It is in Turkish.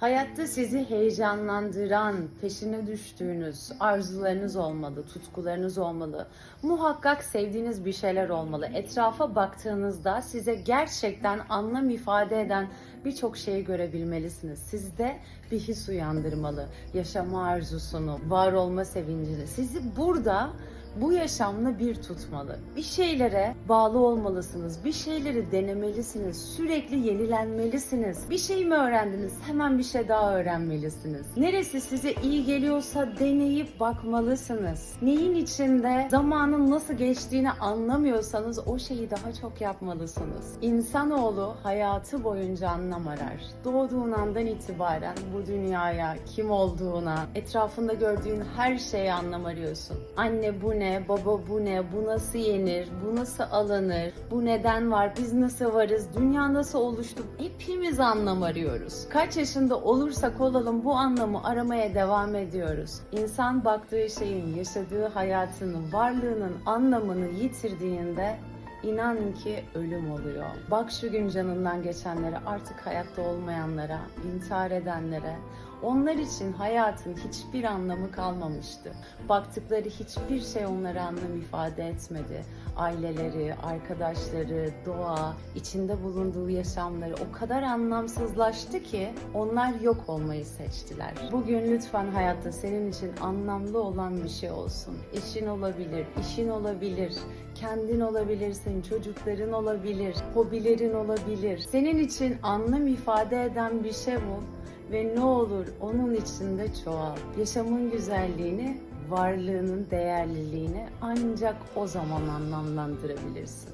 Hayatta sizi heyecanlandıran, peşine düştüğünüz arzularınız olmalı, tutkularınız olmalı. Muhakkak sevdiğiniz bir şeyler olmalı. Etrafa baktığınızda size gerçekten anlam ifade eden birçok şeyi görebilmelisiniz. Sizde bir his uyandırmalı. Yaşama arzusunu, var olma sevincini. Sizi burada bu yaşamla bir tutmalı. Bir şeylere bağlı olmalısınız. Bir şeyleri denemelisiniz. Sürekli yenilenmelisiniz. Bir şey mi öğrendiniz? Hemen bir şey daha öğrenmelisiniz. Neresi size iyi geliyorsa deneyip bakmalısınız. Neyin içinde zamanın nasıl geçtiğini anlamıyorsanız o şeyi daha çok yapmalısınız. İnsanoğlu hayatı boyunca anlam arar. Doğduğun andan itibaren bu dünyaya kim olduğuna, etrafında gördüğün her şeye anlam arıyorsun. Anne bu ne, baba bu ne, bu nasıl yenir, bu nasıl alınır, bu neden var, biz nasıl varız, dünya nasıl oluştu hepimiz anlam arıyoruz. Kaç yaşında olursak olalım bu anlamı aramaya devam ediyoruz. İnsan baktığı şeyin, yaşadığı hayatının, varlığının anlamını yitirdiğinde İnan ki ölüm oluyor. Bak şu gün canından geçenlere, artık hayatta olmayanlara, intihar edenlere. Onlar için hayatın hiçbir anlamı kalmamıştı. Baktıkları hiçbir şey onlara anlam ifade etmedi. Aileleri, arkadaşları, doğa, içinde bulunduğu yaşamları o kadar anlamsızlaştı ki onlar yok olmayı seçtiler. Bugün lütfen hayatta senin için anlamlı olan bir şey olsun. Eşin olabilir, işin olabilir, kendin olabilirsin, çocukların olabilir, hobilerin olabilir. Senin için anlam ifade eden bir şey bu ve ne olur onun içinde çoğal. Yaşamın güzelliğini, varlığının değerliliğini ancak o zaman anlamlandırabilirsin.